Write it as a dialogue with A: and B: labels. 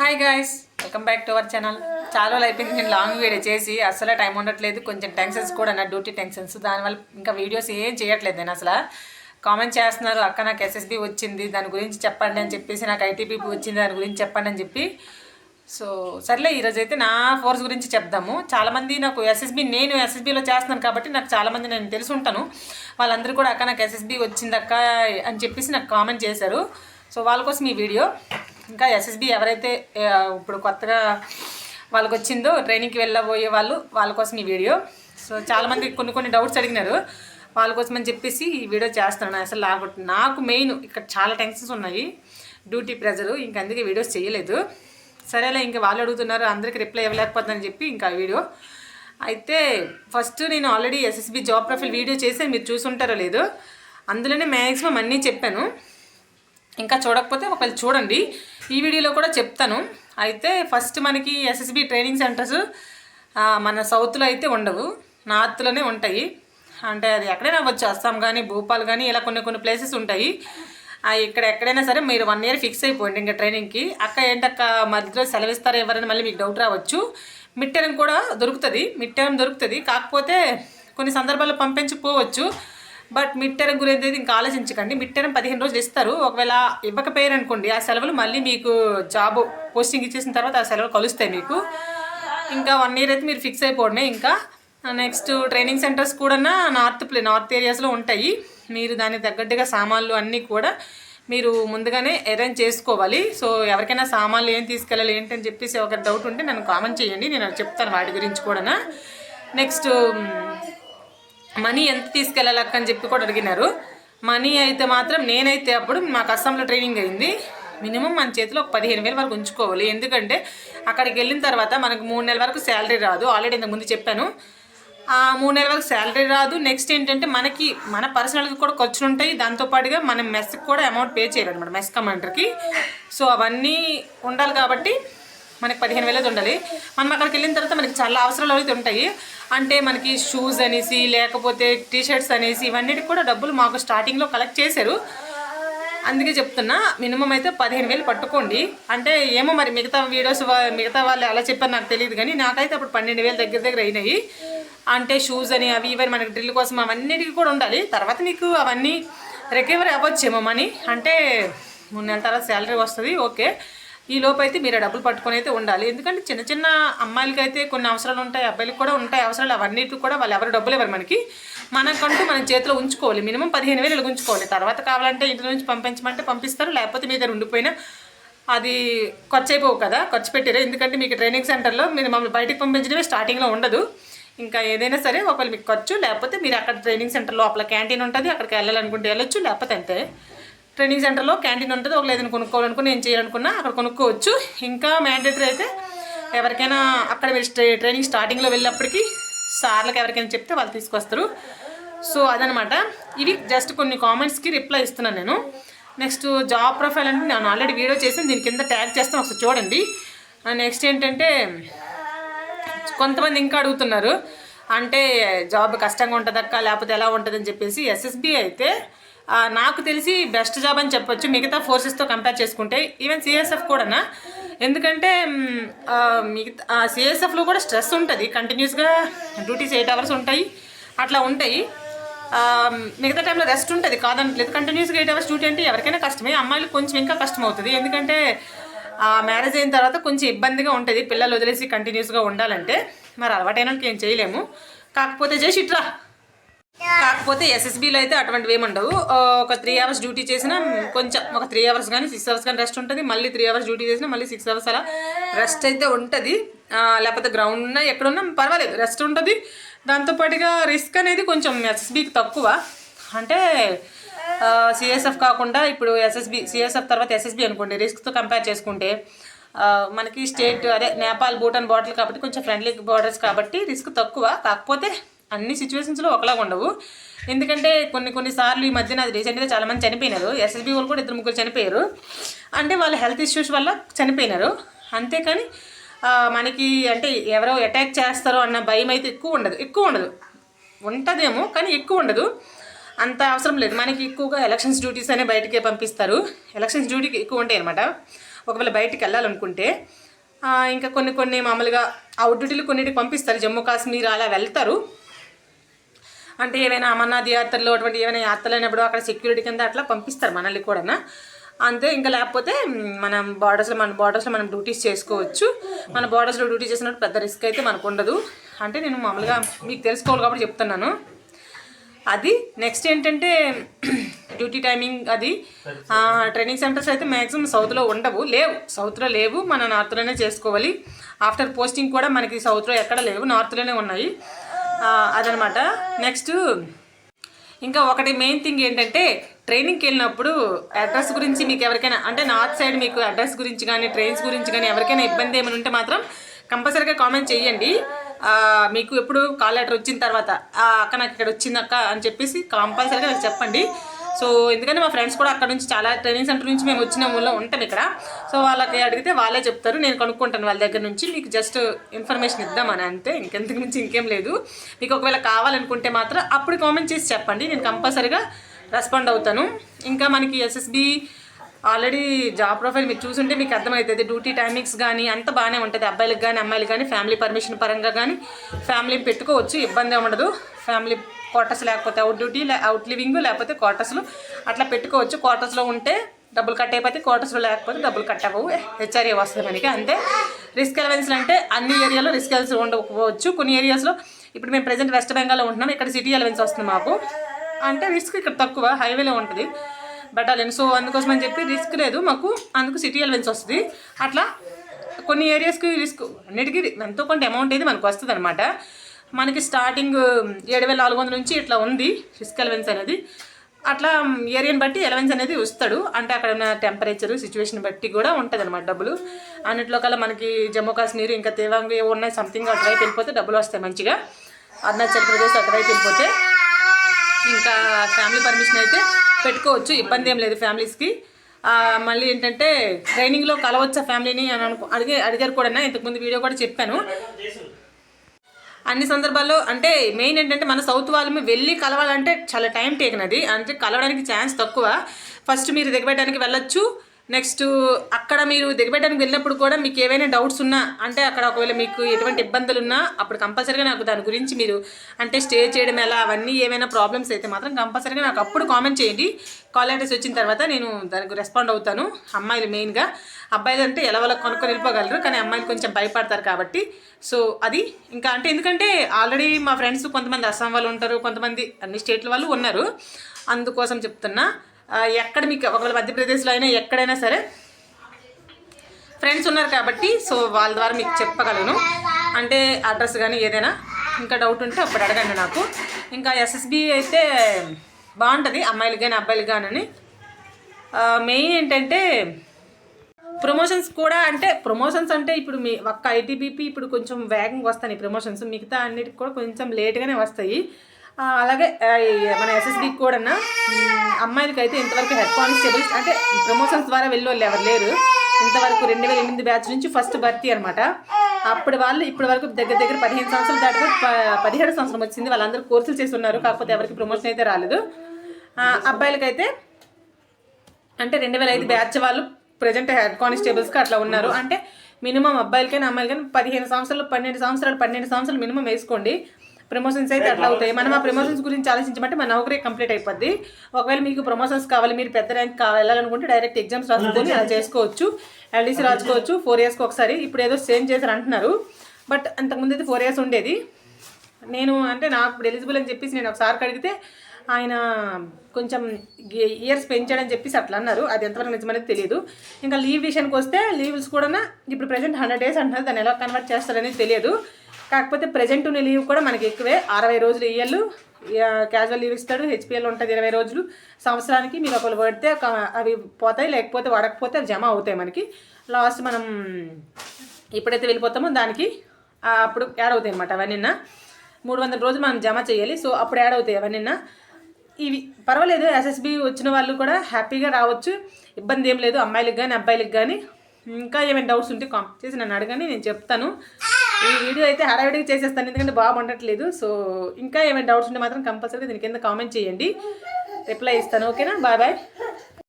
A: Hi guys welcome back to our channel చాలా రోజులు అయిపోయింది నేను లాంగ్ వీడియో చేసి అసలు టైం ఉండట్లేదు కొంచెం టెన్షన్స్ కూడా నా డ్యూటీ టెన్షన్స్ దానివల్ల ఇంకా వీడియోస్ ఏం చేయట్లేదు నేను అసలు. కామెంట్ చేస్తున్నారు అక్క నాకు ఎస్ఎస్బి వచ్చింది దాని గురించి చెప్పండి అని చెప్పేసి నాకు ఐటీపీ వచ్చింది దాని గురించి చెప్పండి అని చెప్పి. సో సర్లే ఈరోజు అయితే నా ఫోర్స్ గురించి చెప్దాము. చాలామంది నాకు ఎస్ఎస్బి నేను ఎస్ఎస్బిలో చేస్తున్నాను కాబట్టి నాకు చాలామంది నేను తెలిసి ఉంటాను. వాళ్ళందరూ కూడా అక్క నాకు ఎస్ఎస్బి వచ్చింది అక్క అని చెప్పేసి నాకు కామెంట్ చేశారు. సో వాళ్ళ కోసం ఈ వీడియో ఇంకా ఎస్ఎస్బి ఎవరైతే ఇప్పుడు కొత్తగా వాళ్ళకి వచ్చిందో ట్రైనింగ్కి వెళ్ళబోయే వాళ్ళు వాళ్ళ కోసం ఈ వీడియో. సో చాలామంది కొన్ని కొన్ని డౌట్స్ అడిగినారు. వాళ్ళ కోసం అని చెప్పేసి ఈ వీడియో చేస్తున్నాను. అసలు నాకు నాకు మెయిన్ ఇక్కడ చాలా టెన్షన్స్ ఉన్నాయి. డ్యూటీ ప్రెజరు ఇంక అందుకే వీడియోస్ చేయలేదు. సరేలే ఇంకా వాళ్ళు అడుగుతున్నారు అందరికీ రిప్లై ఇవ్వలేకపోతుందని చెప్పి ఇంకా వీడియో. అయితే ఫస్ట్ నేను already SSB job profile video చేసి మీరు చూసుంటారో లేదో అందులోనే మ్యాక్సిమం అన్నీ చెప్పాను. ఇంకా చూడకపోతే ఒకవేళ చూడండి. ఈ వీడియోలో కూడా చెప్తాను. అయితే ఫస్ట్ మనకి ఎస్ఎస్బి ట్రైనింగ్ సెంటర్స్ మన సౌత్లో అయితే ఉండవు. నార్త్లోనే ఉంటాయి. అంటే అది ఎక్కడైనా అవ్వచ్చు. అస్సాం కానీ భూపాల్ కానీ ఇలా కొన్ని కొన్ని ప్లేసెస్ ఉంటాయి. ఇక్కడ ఎక్కడైనా సరే మీరు వన్ ఇయర్ ఫిక్స్ అయిపోయింది ఇంకా ట్రైనింగ్కి అక్క ఏంటక్క మధ్యలో సెలవిస్తారా ఎవరైనా మళ్ళీ మీకు డౌట్ రావచ్చు. మిడ్ టర్మ్ కూడా దొరుకుతుంది. మిడ్ టర్మ్ దొరుకుతుంది. కాకపోతే కొన్ని సందర్భాల్లో పంపించకపోవచ్చు బట్ మిడ్ టర్మ్ గురించి అయితే ఇంకా ఆలోచించకండి. మిడ్ టర్మ్ పదిహేను రోజులు ఇస్తారు. ఒకవేళ ఇవ్వకపోయారు అనుకోండి ఆ సెలవులు మళ్ళీ మీకు జాబ్ పోస్టింగ్ ఇచ్చేసిన తర్వాత ఆ సెలవులు కలుస్తాయి మీకు. ఇంకా వన్ ఇయర్ అయితే మీరు ఫిక్స్ అయిపోండి. ఇంకా నెక్స్ట్ ట్రైనింగ్ సెంటర్స్ కూడా నార్త్ ప్లే నార్త్ ఏరియాస్లో ఉంటాయి. మీరు దానికి తగ్గట్టుగా సామాన్లు అన్నీ కూడా మీరు ముందుగానే అరేంజ్ చేసుకోవాలి. సో ఎవరికైనా సామాన్లు ఏం తీసుకెళ్ళాలి ఏంటి అని చెప్పేసి ఒక డౌట్ ఉంటే నన్ను కామెంట్ చేయండి. నేను చెప్తాను వాటి గురించి కూడా నెక్స్ట్ మనీ ఎంత తీసుకెళ్ళాలక్క అని చెప్పి కూడా అడిగినారు. మనీ అయితే మాత్రం నేనైతే అప్పుడు మాకు అస్సాంలో ట్రైనింగ్ అయింది. మినిమం మన చేతిలో ఒక పదిహేను వేలు వరకు ఉంచుకోవాలి. ఎందుకంటే అక్కడికి వెళ్ళిన తర్వాత మనకు మూడు నెలల వరకు శాలరీ రాదు. ఆల్రెడీ ఇంతకుముందు చెప్పాను. ఆ మూడు నెలల వరకు శాలరీ రాదు. నెక్స్ట్ ఏంటంటే మనకి మన పర్సనల్కి కూడా ఖర్చులు ఉంటాయి. దాంతోపాటుగా మనం మెస్కి కూడా అమౌంట్ పే చేయాలి అనమాట మెస్ కమాండర్కి. సో అవన్నీ ఉండాలి కాబట్టి మనకి పదిహేను వేలది ఉండాలి. మనం అక్కడికి వెళ్ళిన తర్వాత మనకి చాలా అవసరాలు అయితే ఉంటాయి. అంటే మనకి షూస్ అనేసి లేకపోతే టీషర్ట్స్ అనేసి ఇవన్నిటికి కూడా డబ్బులు మాకు స్టార్టింగ్లో కలెక్ట్ చేశారు. అందుకే చెప్తున్నా మినిమం అయితే పదిహేను వేలు పట్టుకోండి. అంటే ఏమో మరి మిగతా వీడియోస్ మిగతా వాళ్ళు ఎలా చెప్పారు నాకు తెలియదు కానీ నాకైతే అప్పుడు పన్నెండు వేలు దగ్గర దగ్గర అయినాయి. అంటే షూస్ అని అవి ఇవన్నీ మనకి డ్రిల్ కోసం అవన్నిటికీ కూడా ఉండాలి. తర్వాత మీకు అవన్నీ రికవరీ అవ్వచ్చేమో మనీ అంటే మూడు నెలల తర్వాత శాలరీ వస్తుంది ఓకే. ఈ లోపైతే మీరు ఆ డబ్బులు పట్టుకొని అయితే ఉండాలి. ఎందుకంటే చిన్న చిన్న అమ్మాయిలకి అయితే కొన్ని అవసరాలు ఉంటాయి అబ్బాయిలకి కూడా ఉంటాయి అవసరాలు. అవన్నిటికి కూడా వాళ్ళు ఎవరు డబ్బులు ఇవ్వరు మనకి. మనకంటూ మన చేతిలో ఉంచుకోవాలి. మినిమం పదిహేను వేలు ఉంచుకోవాలి. తర్వాత కావాలంటే ఇంటి నుంచి పంపించమంటే పంపిస్తారు. లేకపోతే మీ దగ్గర ఉండిపోయినా అది ఖర్చు అయిపోవు కదా ఖర్చు పెట్టారు. ఎందుకంటే మీకు ట్రైనింగ్ సెంటర్లో మీరు మమ్మల్ని బయటకు పంపించడమే స్టార్టింగ్లో ఉండదు. ఇంకా ఏదైనా సరే ఒకవేళ మీకు ఖర్చు లేకపోతే మీరు అక్కడ ట్రైనింగ్ సెంటర్ లోపల క్యాంటీన్ ఉంటుంది అక్కడికి వెళ్ళాలనుకుంటే వెళ్ళొచ్చు లేకపోతే అంతే. ట్రైనింగ్ సెంటర్లో క్యాంటీన్ ఉంటుంది. ఒక లేదని కొనుక్కోవాలనుకుని నేను చేయాలనుకున్నా అక్కడ కొనుక్కోవచ్చు. ఇంకా మ్యాండేటరీ అయితే ఎవరికైనా అక్కడ వెళ్ళి ట్రైనింగ్ స్టార్టింగ్లో వెళ్ళినప్పటికీ సార్లకు ఎవరికైనా చెప్తే వాళ్ళు తీసుకొస్తారు. సో అదనమాట. ఇవి జస్ట్ కొన్ని కామెంట్స్కి రిప్లై ఇస్తున్నాను నేను. నెక్స్ట్ జాబ్ ప్రొఫైల్ అంటే నేను ఆల్రెడీ వీడియో చేసి దీని కింద ట్యాగ్ చేస్తాను. ఒకసారి చూడండి. నెక్స్ట్ ఏంటంటే కొంతమంది ఇంకా అడుగుతున్నారు. అంటే జాబ్ కష్టంగా ఉంటుందక్క లేకపోతే ఎలా ఉంటుందని చెప్పేసి ఎస్ఎస్బి అయితే నాకు తెలిసి బెస్ట్ జాబ్ అని చెప్పొచ్చు. మిగతా ఫోర్సెస్తో కంపేర్ చేసుకుంటే ఈవెన్ సిఎస్ఎఫ్ కూడానా? ఎందుకంటే మిగతా సిఎస్ఎఫ్లో కూడా స్ట్రెస్ ఉంటుంది. కంటిన్యూస్గా డ్యూటీస్ ఎయిట్ అవర్స్ ఉంటాయి. అట్లా ఉంటాయి. మిగతా టైంలో రెస్ట్ ఉంటుంది. కాదనట్లేదు. కంటిన్యూస్గా ఎయిట్ అవర్స్ డ్యూటీ అంటే ఎవరికైనా కష్టమే. అమ్మాయిలు కొంచెం ఇంకా కష్టం అవుతుంది ఎందుకంటే మ్యారేజ్ అయిన తర్వాత కొంచెం ఇబ్బందిగా ఉంటుంది. పిల్లలు వదిలేసి కంటిన్యూస్గా ఉండాలంటే. మరి అలవాటైన వాళ్ళకి ఏం చేయలేము. కాకపోతే చేసి ఇట్రా కాకపోతే ఎస్ఎస్బీలో అయితే అటువంటివి ఏమి ఉండవు. ఒక త్రీ అవర్స్ డ్యూటీ చేసినా కొంచెం ఒక త్రీ అవర్స్ కానీ సిక్స్ అవర్స్ కానీ రెస్ట్ ఉంటుంది. మళ్ళీ త్రీ అవర్స్ డ్యూటీ చేసినా మళ్ళీ సిక్స్ అవర్స్ అలా రెస్ట్ అయితే ఉంటుంది. లేకపోతే గ్రౌండ్ ఉన్నా ఎక్కడున్నా పర్వాలేదు రెస్ట్ ఉంటుంది. దాంతోపాటుగా రిస్క్ అనేది కొంచెం ఎస్ఎస్బీకి తక్కువ. అంటే సిఎస్ఎఫ్ కాకుండా ఇప్పుడు ఎస్ఎస్బి సిఎస్ఎఫ్ తర్వాత ఎస్ఎస్బి అనుకోండి రిస్క్తో కంపేర్ చేసుకుంటే మనకి స్టేట్ అదే నేపాల్ భూటాన్ బార్డర్ కాబట్టి కొంచెం ఫ్రెండ్లీ బార్డర్స్ కాబట్టి రిస్క్ తక్కువ. కాకపోతే అన్ని సిచ్యువేషన్స్లో ఒకలాగా ఉండవు. ఎందుకంటే కొన్ని కొన్ని సార్లు ఈ మధ్యన అది రీసెంట్గా చాలామంది చనిపోయినారు. ఎస్ఎస్బి వాళ్ళు కూడా ఇద్దరు ముగ్గురు చనిపోయారు. అంటే వాళ్ళ హెల్త్ ఇష్యూస్ వల్ల చనిపోయినారు. అంతేకాని మనకి అంటే ఎవరో అటాక్ చేస్తారో అన్న భయం అయితే ఎక్కువ ఉండదు. ఎక్కువ ఉండదు. ఉంటుందేమో కానీ ఎక్కువ ఉండదు. అంత అవసరం లేదు. మనకి ఎక్కువగా ఎలక్షన్స్ డ్యూటీస్ అనే బయటకే పంపిస్తారు. ఎలక్షన్స్ డ్యూటీకి ఎక్కువ ఉంటాయి అనమాట ఒకవేళ బయటికి వెళ్ళాలనుకుంటే ఇంకా కొన్ని కొన్ని మామూలుగా అవుట్ డ్యూటీలు కొన్నిటికి పంపిస్తారు. జమ్మూ కాశ్మీర్ అలా వెళ్తారు. అంటే ఏవైనా అమర్నాథ్ యాత్రలు అటువంటి ఏమైనా యాత్రలు అయినప్పుడు అక్కడ సెక్యూరిటీ కింద అట్లా పంపిస్తారు మనల్ని కూడా అంతే ఇంకా లేకపోతే మనం బార్డర్స్లో మన బార్డర్స్లో మనం డ్యూటీస్ చేసుకోవచ్చు. మన బార్డర్స్లో డ్యూటీ చేసినప్పుడు పెద్ద రిస్క్ అయితే మనకు ఉండదు. అంటే నేను మామూలుగా మీకు తెలుసుకోవాలి కాబట్టి చెప్తున్నాను. అది నెక్స్ట్ ఏంటంటే డ్యూటీ టైమింగ్ అది. ట్రైనింగ్ సెంటర్స్ అయితే మ్యాక్సిమం సౌత్లో ఉండవు. లేవు. సౌత్లో లేవు. మన నార్త్లోనే చేసుకోవాలి. ఆఫ్టర్ పోస్టింగ్ కూడా మనకి సౌత్లో ఎక్కడ లేవు. నార్త్లోనే ఉన్నాయి. అదనమాట. నెక్స్ట్ ఇంకా ఒకటి మెయిన్ థింగ్ ఏంటంటే ట్రైనింగ్కి వెళ్ళినప్పుడు అడ్రస్ గురించి మీకు ఎవరికైనా అంటే నార్త్ సైడ్ మీకు అడ్రస్ గురించి కానీ ట్రైన్స్ గురించి కానీ ఎవరికైనా ఇబ్బంది ఏమైనా ఉంటే మాత్రం కంపల్సరీగా కామెంట్ చేయండి. మీకు ఎప్పుడు కాల్ లెటర్ వచ్చిన తర్వాత అక్క నాకు ఇక్కడ వచ్చిందక్క అని చెప్పేసి కంపల్సరీగా నాకు చెప్పండి. సో ఎందుకంటే మా ఫ్రెండ్స్ కూడా అక్కడ నుంచి చాలా ట్రైనింగ్ సెంటర్ నుంచి మేము వచ్చిన ఊళ్ళో ఉంటాం ఇక్కడ. సో వాళ్ళకి అడిగితే వాళ్ళే చెప్తారు నేను కనుక్కుంటాను వాళ్ళ దగ్గర నుంచి. మీకు జస్ట్ ఇన్ఫర్మేషన్ ఇద్దామని అంతే ఇంకెంతకు మించి ఇంకేం లేదు. మీకు ఒకవేళ కావాలనుకుంటే మాత్రం అప్పుడు కామెంట్ చేసి చెప్పండి నేను కంపల్సరీగా రెస్పాండ్ అవుతాను. ఇంకా మనకి ఎస్ఎస్బి ఆల్రెడీ జాబ్ ప్రొఫైల్ మీరు చూసుంటే మీకు అర్థమవుతుంది. డ్యూటీ టైమింగ్స్ కానీ అంత బాగానే ఉంటుంది. అబ్బాయిలకు కానీ అమ్మాయిలకు కానీ ఫ్యామిలీ పర్మిషన్ పరంగా కానీ ఫ్యామిలీ పెట్టుకోవచ్చు ఇబ్బంది ఉండదు. ఫ్యామిలీ క్వార్టర్స్ లేకపోతే అవుట్ డ్యూటీ అవుట్ లివింగ్ లేకపోతే క్వార్టర్స్లో అట్లా పెట్టుకోవచ్చు. క్వార్టర్స్లో ఉంటే డబ్బులు కట్ అయిపోతే క్వార్టర్స్లో లేకపోతే డబ్బులు కట్ అవ్వవు. హెచ్ఆర్ఏ వస్తుంది మనకి అంతే. రిస్క్ ఎలవెన్స్లు అంటే అన్ని ఏరియాలో రిస్క్ ఎలవెన్స్ ఉండకపోవచ్చు. కొన్ని ఏరియాస్లో ఇప్పుడు మేము ప్రజెంట్ వెస్ట్ బెంగాల్లో ఉంటున్నాం ఇక్కడ సిటీ ఎలవెన్స్ వస్తుంది మాకు. అంటే రిస్క్ ఇక్కడ తక్కువ హైవేలో ఉంటుంది. బెటాలియన్ సో అందుకోసం అని చెప్పి రిస్క్ లేదు మాకు అందుకు సిటీ ఎలవెన్స్ వస్తుంది. అట్లా కొన్ని ఏరియాస్కి రిస్క్ అన్నిటికీ ఎంతో కొంత అమౌంట్ అయితే మనకు వస్తుంది అనమాట మనకి స్టార్టింగ్ ఏడు వేల నాలుగు వందల నుంచి ఇట్లా ఉంది రిస్క్ ఎలవెన్స్ అనేది. అట్లా ఏరియాని బట్టి ఎలవెన్స్ అనేది వస్తాడు. అంటే అక్కడ ఉన్న టెంపరేచర్ సిచ్యువేషన్ బట్టి కూడా ఉంటుంది అనమాట డబ్బులు. అన్నిట్లో కల్లా మనకి జమ్మూ కాశ్మీర్ ఇంకా తేవాంగ్ ఏవో ఉన్నాయి సంథింగ్ అటువైపు వెళ్ళిపోతే డబ్బులు వస్తాయి మంచిగా. అరుణాచల్ ప్రదేశ్ అటువైపు వెళ్ళిపోతే ఇంకా ఫ్యామిలీ పర్మిషన్ అయితే పెట్టుకోవచ్చు. ఇబ్బంది ఏం లేదు ఫ్యామిలీస్కి మళ్ళీ ఏంటంటే ట్రైనింగ్లో కలవచ్చా ఫ్యామిలీని అని అనుకో అడిగే అడిగారు కూడా ఇంతకుముందు వీడియో కూడా చెప్పాను. అన్ని సందర్భాల్లో అంటే మెయిన్ ఏంటంటే మన సౌత్ వాళ్ళని వెళ్ళి కలవాలంటే చాలా టైం టేకన్ అది. అంటే కలవడానికి ఛాన్స్ తక్కువ. ఫస్ట్ మీరు దిగబెట్టడానికి వెళ్ళొచ్చు. నెక్స్ట్ అక్కడ మీరు దిగబెట్టడానికి వెళ్ళినప్పుడు కూడా మీకు ఏవైనా డౌట్స్ ఉన్నా అంటే అక్కడ ఒకవేళ మీకు ఎటువంటి ఇబ్బందులు ఉన్నా అప్పుడు కంపల్సరీగా నాకు దాని గురించి మీరు అంటే స్టే చేయడం ఎలా అవన్నీ ఏమైనా ప్రాబ్లమ్స్ అయితే మాత్రం కంపల్సరీగా నాకు అప్పుడు కామెంట్ చేయండి. కాల్ లెటర్స్ వచ్చిన తర్వాత నేను దానికి రెస్పాండ్ అవుతాను అమ్మాయిలు మెయిన్గా అబ్బాయిలు అంటే ఎలా వాళ్ళకి కొనుక్కొని వెళ్ళిపోగలరు కానీ అమ్మాయిలు కొంచెం భయపడతారు కాబట్టి. సో అది ఇంకా అంటే ఎందుకంటే ఆల్రెడీ మా ఫ్రెండ్స్ కొంతమంది అస్సాం వాళ్ళు ఉంటారు కొంతమంది అన్ని స్టేట్ల వాళ్ళు ఉన్నారు. అందుకోసం చెప్తున్నా. ఎక్కడ మీకు ఒకవేళ మధ్యప్రదేశ్లో అయినా ఎక్కడైనా సరే ఫ్రెండ్స్ ఉన్నారు కాబట్టి సో వాళ్ళ ద్వారా మీకు చెప్పగలను. అంటే అడ్రస్ కానీ ఏదైనా ఇంకా డౌట్ ఉంటే అప్పుడు అడగండి నాకు. ఇంకా ఎస్ఎస్బి అయితే బాగుంటుంది అమ్మాయిలు కానీ అబ్బాయిలు కానీ మెయిన్ ఏంటంటే ప్రమోషన్స్ కూడా అంటే ప్రమోషన్స్ అంటే ఇప్పుడు మీ ఒక్క ఐటీబీపీ ఇప్పుడు కొంచెం వేగంగా వస్తాయి ప్రమోషన్స్. మిగతా అన్నిటికి కూడా కొంచెం లేట్గానే వస్తాయి. అలాగే మన ఎస్ఎస్బి కూడా అమ్మాయిలకి అయితే ఇంతవరకు హెడ్ కానిస్టేబుల్స్ అంటే ప్రమోషన్స్ ద్వారా వెళ్ళే వాళ్ళు ఎవరు లేరు. ఇంతవరకు రెండు వేల ఎనిమిది బ్యాచ్ నుంచి ఫస్ట్ భర్తీ అనమాట అప్పుడు వాళ్ళు ఇప్పటి వరకు దగ్గర దగ్గర పదిహేను సంవత్సరాలు దాటిపోయి పదిహేడు సంవత్సరం వచ్చింది. వాళ్ళందరూ కోర్సులు చేసి ఉన్నారు కాకపోతే ఎవరికి ప్రమోషన్ అయితే రాలేదు. అబ్బాయిలకైతే అంటే రెండు వేల ఐదు బ్యాచ్ వాళ్ళు ప్రజెంట్ హెడ్ కానిస్టేబుల్స్కి అట్లా ఉన్నారు. అంటే మినిమం అబ్బాయిలకైనా అమ్మాయిలకైనా పదిహేను సంవత్సరాలు పన్నెండు సంవత్సరాలు పన్నెండు సంవత్సరాలు మినిమం వేసుకోండి. ప్రమోషన్స్ అయితే అట్లా అవుతాయి. మనం ఆ ప్రమోషన్స్ గురించి ఆలోచించమంటే మన నౌకరీ కంప్లీట్ అయిపోద్ది. ఒకవేళ మీకు ప్రమోషన్స్ కావాలి మీరు పెద్ద ర్యాంక్ వెళ్ళాలనుకుంటే డైరెక్ట్ ఎగ్జామ్స్ రాసుకొని అలా చేసుకోవచ్చు. ఎల్డీసీ రాసుకోవచ్చు. ఫోర్ ఇయర్స్కి ఒకసారి. ఇప్పుడు ఏదో సేమ్ చేశారు అంటున్నారు బట్ అంతకుముందు అయితే ఫోర్ ఇయర్స్ ఉండేది. నేను అంటే నాకు ఇప్పుడు ఎలిజిబుల్ అని చెప్పేసి నేను ఒకసారి అడిగితే ఆయన కొంచెం ఇయర్స్ పెంచాడని చెప్పేసి అట్లా అన్నారు. అది ఎంతవరకు నిజమనేది తెలియదు ఇంకా లీవ్ విషయానికి వస్తే లీవ్స్ కూడా ఇప్పుడు ప్రజెంట్ హండ్రెడ్ డేస్ అంటున్నారు. దాన్ని ఎలా కన్వర్ట్ చేస్తారనేది తెలియదు. కాకపోతే ప్రజెంట్ ఉన్న లీవ్ కూడా మనకి ఎక్కువే. అరవై రోజులు ఇయ్యలు క్యాజువల్ లీవ్ ఇస్తాడు. హెచ్పిఎల్ ఉంటుంది ఇరవై రోజులు. సంవత్సరానికి మీరు ఒకరు పడితే ఒక- అవి పోతాయి. లేకపోతే వాడకపోతే అవి జమ అవుతాయి మనకి. లాస్ట్ మనం ఎప్పుడైతే వెళ్ళిపోతామో దానికి అప్పుడు యాడ్ అవుతాయి అనమాట అవన్నీ మూడు వందల రోజులు మనం జమ చేయాలి. సో అప్పుడు యాడ్ అవుతాయి అవన్నీ ఇవి పర్వాలేదు. ఎస్ఎస్బి వచ్చిన వాళ్ళు కూడా హ్యాపీగా రావచ్చు. ఇబ్బంది ఏం లేదు. అమ్మాయిలకు కానీ అబ్బాయిలకు కానీ ఇంకా ఏమైనా డౌట్స్ ఉంటే కామెంట్ చేసి నన్ను అడగని నేను చెప్తాను. ఈ వీడియో అయితే హడావిడిగా చేసేస్తాను ఎందుకంటే బాగా ఉండట్లేదు సో ఇంకా ఏమైనా డౌట్స్ ఉంటే మాత్రం కంపల్సరీగా దీని కింద కామెంట్ చేయండి. రిప్లై ఇస్తాను ఓకేనా? Bye bye